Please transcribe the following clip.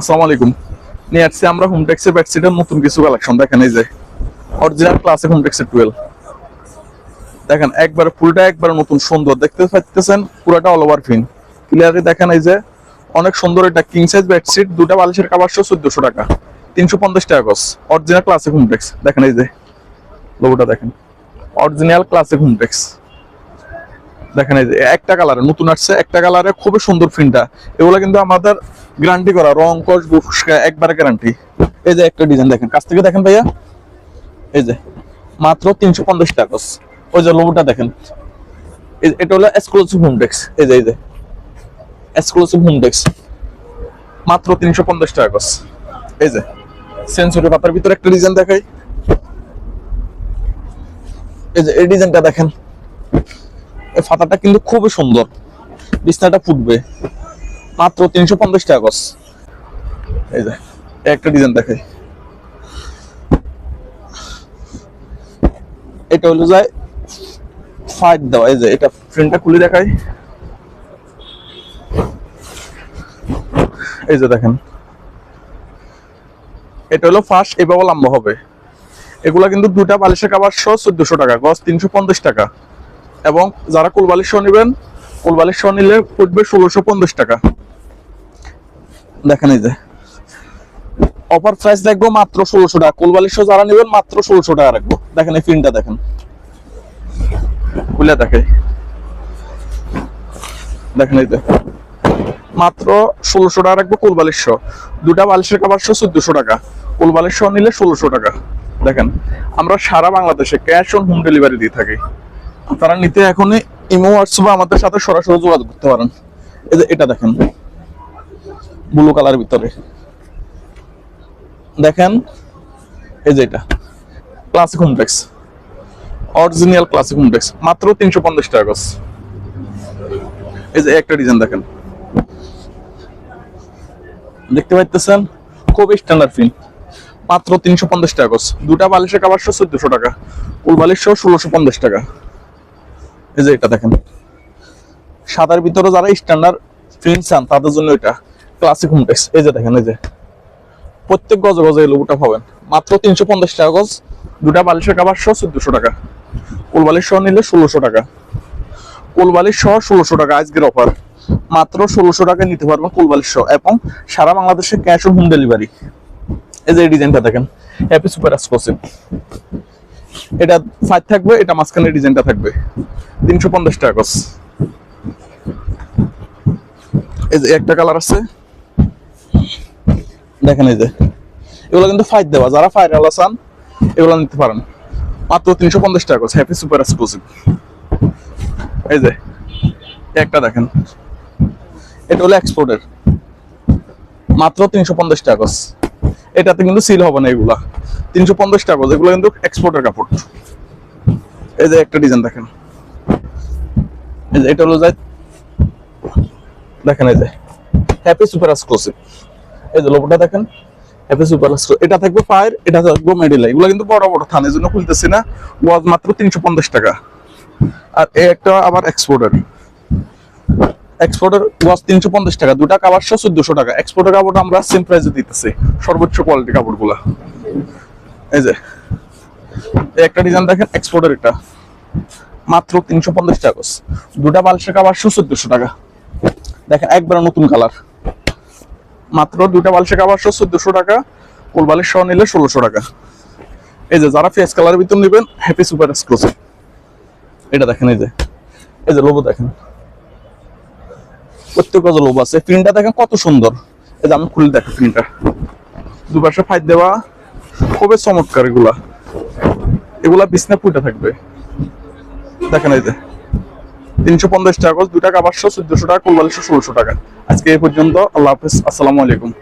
আসসালামু আলাইকুম। নিয়ে আসছি আমরা হোমটেক্সের বেডশিটের নতুন কিছু কালেকশন দেখেন এই যে অরিজিনাল ক্লাসিক হোমটেক্সের টুয়েলভ দেখেন, একবারে ফুলটা একবারে নতুন, সুন্দর। দেখতে পাচ্ছেন, পুরোটা অল ওভার ফিন ক্লিয়ারলি দেখেন এই যে, অনেক সুন্দর এটা কিং সাইজ বেডশিট দুটা বালিশের কাবার সহ চোদ্দশো টাকা। তিনশো পঞ্চাশ টাকা গস অরিজিনাল ক্লাসিক হোমটেক্স দেখেন এই যে লোগোটা দেখেন। অরিজিনাল ক্লাসিক হোমটেক্স দেখেন এই যে একটা কালারে নতুন আসছে, একটা কালারে খুবই সুন্দর ফিনটা এগুলো কিন্তু আমাদের গ্যারান্টি করা, রং কস বুফসকা একবারে গ্যারান্টি এই যে একটা ডিজাইন দেখেন, কাছ থেকে দেখেন ভাইয়া? এই যে, মাত্র তিনশো পঞ্চাশ টাকা ওই যে লোগোটা দেখেন। এটা হলো এক্সক্লুসিভ হোমটেক্স এই যে এই যে এক্সক্লুসিভ হোমটেক্স মাত্র তিনশো পঞ্চাশ টাকা এই যে সেন্সরি পাতার ভিতরে একটা ডিজাইন দেখাই। এই যে, এই ডিজাইনটা দেখেন। ফাতাটা কিন্তু খুবই সুন্দর। বিছনাটা ফুটবে। মাত্র তিনশো পঞ্চাশ টাকা গস এই যে, একটা ডিজাইন দেখাই। এটা হলো যায় ফাইট দেওয়া। এই যে, এটা ফ্রেমটা খুলে দেখাই। এই যে দেখেন। এটা হলো ফার্স্ট এভাবে লম্বা হবে। এগুলা কিন্তু দুটা বালিশের কাবার সহ চোদ্দশো টাকা গজ তিনশো পঞ্চাশ টাকা। এবং যারা কোলবালিশ নেবেন, কোলবালিশ নিলে পড়বে ষোলোশো পঞ্চাশ টাকা। দেখেন এই যে। অফার প্রাইস রাখব মাত্র ষোলোশো টাকা। কোলবালিশ যারা নেবেন, মাত্র ষোলোশো টাকা রাখব। দেখেন এই ফিনটা দেখেন। খুলে দেখে দেখেন এই যে। মাত্র ষোলোশো টাকা রাখব কোলবালিশ দুটা বালিশের কাবার সহ চোদ্দশো টাকা। কোলবালিশ নিলে ষোলোশো টাকা। দেখেন, আমরা সারা বাংলাদেশে ক্যাশ অন হোম ডেলিভারি দিয়ে থাকি। তারা নিতে এখনই ইমো হোয়াটসঅ্যাপে আমাদের সাথে সরাসরি যোগাযোগ করতে পারেন। এটা দেখেন ব্লু কালার ভিতরে। দেখেন, এই যে এটা classic homeplex original classic homeplex মাত্র তিনশো পঞ্চাশ টাকা গজ এই যে একটা ডিজাইন দেখেন। দেখতে পাইতেছেন খুব স্ট্যান্ডার্ড ফিন মাত্র তিনশো পঞ্চাশ টাকা গজ দুটা বালিশের কাবার সহ চোদ্দশো টাকা ফুল বালিশ সহ ষোলোশো পঞ্চাশ টাকা। এই যে এটা দেখেন। সাদার ভিতরে যারা স্ট্যান্ডার্ড ফিন চান, তাদের জন্য এটা ক্লাসিক হোমটেক্স এই যে দেখেন, এই যে। প্রত্যেক গজ গজে এই পাবেন। মাত্র তিনশো পঞ্চাশ টাকা গজ, দুটা বালিশের কাবার সহ চোদ্দশো টাকা। কোল বালিশ সহ নিলে ষোলোশো টাকা। কোল বালিশ সহ ষোলোশো টাকা আজকের অফার মাত্র ষোলোশো টাকা নিতে পারবেন কোল বালিশ সহ এবং সারা বাংলাদেশে ক্যাশ অন হোম ডেলিভারি এই যে ডিজাইনটা দেখেন হ্যাপি সুপার এক্সক্লুসিভ এটা ফাইভ থাকবে, এটা মাঝখানে ডিজাইনটা থাকবে। তিনশো পঞ্চাশ টাকা গজ এই যে একটা কালার আছে। দেখেন এই যে, এগুলো কিন্তু ফাইট দেওয়া। যারা ফায়ার আলা চান এগুলো নিতে পারেন। মাত্র তিনশো পঞ্চাশ টাকা গজ হ্যাপি সুপার এক্সক্লুসিভ এই যে, একটা দেখেন। এটা হলো এক্সপোর্টের মাত্র তিনশো পঞ্চাশ টাকা গজ এটাতে কিন্তু সিল হবে না এগুলা। তিনশো পঞ্চাশ টাকা এগুলো কিন্তু এক্সপোর্টের কাপড়। এই যে একটা ডিজাইন দেখেন। এই যে এটা হলো যায় দেখেন এই যে হ্যাপি সুপার এক্সক্লুসিভ এই যে লোগোটা দেখেন হ্যাপি সুপার এক্সক্লুসিভ এটা থাকবে ফায়ার এটা থাকবে মেডিলা এগুলো কিন্তু বড় বড় থান, এই জন্য খুলতেছি না। ওয়াজ মাত্র তিনশো পঞ্চাশ টাকা। আর এই একটা আবার এক্সপোর্টের এক্সপোর্টের ওয়াজ তিনশো পঞ্চাশ টাকা। দুটা সহ চোদ্দশো টাকা। এক্সপোর্টের কাপড় আমরা সেম প্রাইসে দিতেছি। সর্বোচ্চ কোয়ালিটি কাপড়গুলা। এই যে একটা ডিজাইন দেখেন এক্সপোর্টের এটা মাত্র তিনশো পঞ্চাশ টাকা দুটা বালিশের কাবার চোদ্দশো টাকা। দেখেন, একবার নতুন কালার মাত্র দুটা বালিশের কাবার চোদ্দশো টাকা, কোল বালিশ সহ নিলে ষোলোশো টাকা। এই যে, যারা ফেস কালারের ভিতর নেবেন হ্যাপি সুপার এক্সক্লুসিভ এটা দেখেন, এই যে। এই যে লোগো দেখেন। প্রত্যেক গজ আছে। প্রিন্টটা দেখেন কত সুন্দর। এই যে, আমি খুলে দেখো প্রিন্টটা দুপাশে ফাইট দেওয়া। খুবই চমৎকার এগুলা। এগুলা বিছনা ফুটে থাকবে। দেখেন এই যে। তিনশো পঞ্চাশ টাকা দু টাকা পাঁচশো, চোদ্দশো টাকা কোলবালিশো ষোলোশো টাকা। আজকে এই পর্যন্ত, আল্লাহ হাফিজ, আসসালামু আলাইকুম।